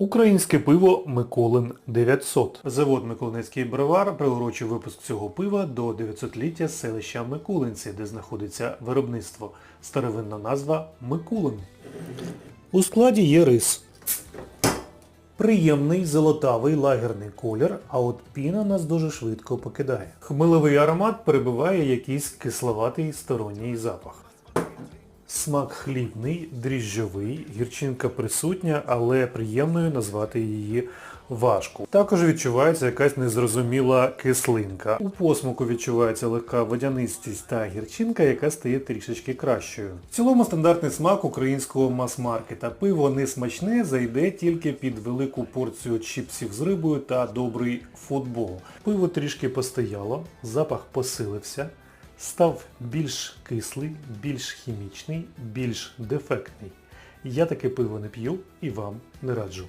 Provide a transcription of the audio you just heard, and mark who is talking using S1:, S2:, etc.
S1: Українське пиво Миколин 900. Завод Миколинецький бровар приурочив випуск цього пива до 900-ліття селища Микулинці, де знаходиться виробництво. Старовинна назва Микулин. У складі є рис. Приємний золотавий лагерний колір, а от піна нас дуже швидко покидає. Хмелевий аромат перебиває якийсь кисловатий сторонній запах. Смак хлібний, дріжджовий, гірчинка присутня, але приємною назвати її важко. Також відчувається якась незрозуміла кислинка. У посмаку відчувається легка водянистість та гірчинка, яка стає трішечки кращою. В цілому стандартний смак українського мас-маркета. Пиво не смачне, зайде тільки під велику порцію чіпсів з рибою та добрий футбол. Пиво трішки постояло, запах посилився став більш кислий, більш хімічний, більш дефектний. Я таке пиво не п'ю і вам не раджу.